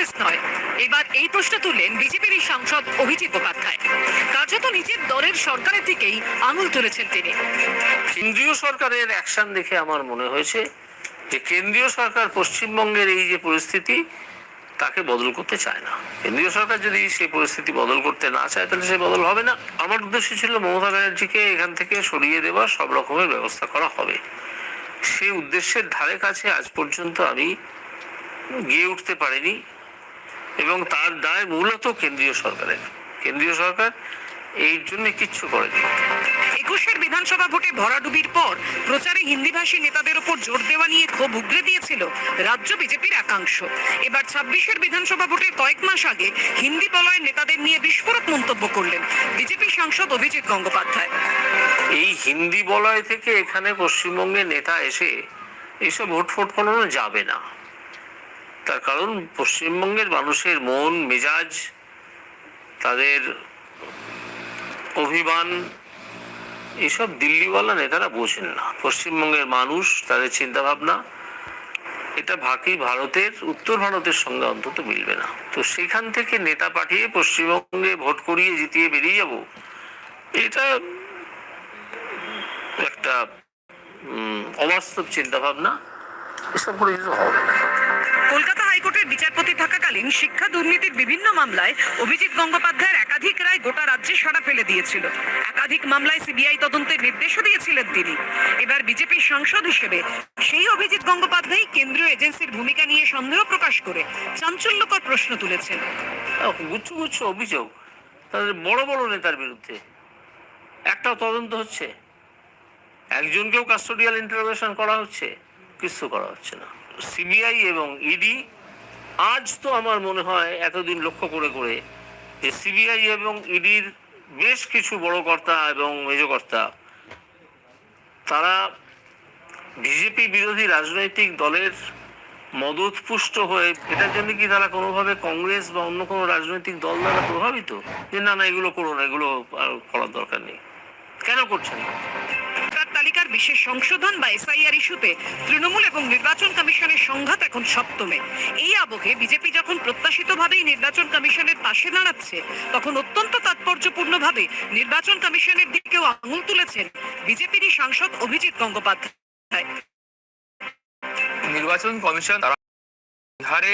কংগ্রেস নয়। এবার এই প্রশ্ন তুললেন বিজেপির সাংসদ অভিজিৎ উপাধ্যায়। কার্যত নিজের দলের সরকারের দিকেই আঙুল তুলেছেন তিনি। কেন্দ্রীয় সরকারের অ্যাকশন দেখে আমার মনে হয়েছে যে কেন্দ্রীয় সরকার পশ্চিমবঙ্গের এই যে পরিস্থিতি, তাকে বদল করতে চায় না। কেন্দ্রীয় সরকার যদি সেই পরিস্থিতি বদল করতে না চায়, তাহলে সে বদল হবে না। আমার উদ্দেশ্য ছিল মমতা ব্যানার্জিকে এখান থেকে সরিয়ে দেওয়ার সব রকমের ব্যবস্থা করা হবে। সেই উদ্দেশ্যের ধারে কাছে আজ পর্যন্ত আমি গিয়ে উঠতে পারিনি। এবং তার দায় মূলত কেন্দ্রীয় সরকারের। কেন্দ্রীয় সরকার এই জন্য কিচ্ছু করেনি। একুশের বিধানসভা ভোটে ভরাডুবির পর প্রচারে হিন্দিভাষী নেতাদের ওপর জোর দেওয়া নিয়ে ক্ষোভ উগরে দিয়েছিল রাজ্য বিজেপির একাংশ। এবার ছাব্বিশের বিধানসভা ভোটের কয়েক মাস আগে হিন্দি বলয়ের নেতাদের নিয়ে বিস্ফোরক মন্তব্য করলেন বিজেপি সাংসদ অভিজিৎ গঙ্গোপাধ্যায়। এই হিন্দি বলয় থেকে এখানে পশ্চিমবঙ্গের নেতা এসে এইসব ভোট ফোট করানো যাবে না। তার কারণ পশ্চিমবঙ্গের মানুষের মন, মেজাজ, তাদের অভিমান, এসব দিল্লিওয়ালা নেতারা বোঝেন না। পশ্চিমবঙ্গের মানুষ, তাদের চিন্তাভাবনা, এটা বাকি ভারতের, উত্তর ভারতের সঙ্গে অন্তত মিলবে না। তো সেখান থেকে নেতা পাঠিয়ে পশ্চিমবঙ্গে ভোট করিয়ে জিতিয়ে বেরিয়ে যাব, এটা একটা অবাস্তব চিন্তা ভাবনা এসব করে কিছু হবে না। কলকাতা হাইকোর্টের বিচারপতি থাকাকালীন শিক্ষা দুর্নীতির বিভিন্ন মামলায় অভিজিৎ গঙ্গোপাধ্যায়ের একাধিক রায় গোটা রাজ্যে সাড়া ফেলে দিয়েছিল। একাধিক মামলায় সিবিআই তদন্তের নির্দেশও দিয়েছিলেন তিনি। এবার বিজেপির সাংসদ হিসেবে সেই অভিজিৎ গঙ্গোপাধ্যায় কেন্দ্রীয় এজেন্সির ভূমিকা নিয়ে সন্দেহ প্রকাশ করে চাঞ্চল্যকর প্রশ্ন তুলেছেন। আহ, গুচ্ছ গুচ্ছ অভিযোগ তাদের বড় বড় নেতার বিরুদ্ধে। একটাও তদন্ত হচ্ছে। একজনকেও কাস্টোডিয়াল ইন্টারোগেশন করা হচ্ছে কিছু করা হচ্ছে না। সিবিআই এবং ইডি, আজ তো আমার মনে হয় এতদিন লক্ষ্য করে করে যে সিবিআই এবং ইডির বেশ কিছু বড় কর্তা এবং মেজকর্তা তারা বিজেপি বিরোধী রাজনৈতিক দলের মদতপুষ্ট হয়ে, এটার জন্য কি তারা কোনোভাবে কংগ্রেস বা অন্য কোনো রাজনৈতিক দল দ্বারা প্রভাবিত? যে না না, এগুলো করো না, এগুলো করার দরকার নেই। কেন করছেন? না তালিকার বিশেষ সংশোধন বা এসআইআর ইস্যুতে তৃণমূল এবং নির্বাচন কমিশনের সংঘাত এখন সপ্তমে। এই আবহে বিজেপি যখন প্রত্যাশিতভাবেই নির্বাচন কমিশনের পাশে দাঁড়াচ্ছে, তখন অত্যন্ত তাৎপর্যপূর্ণভাবে নির্বাচন কমিশনের দিকেও আঙুল তুলেছেন বিজেপিরই সাংসদ অভিজিৎ গঙ্গোপাধ্যায়। নির্বাচন কমিশন বিহারে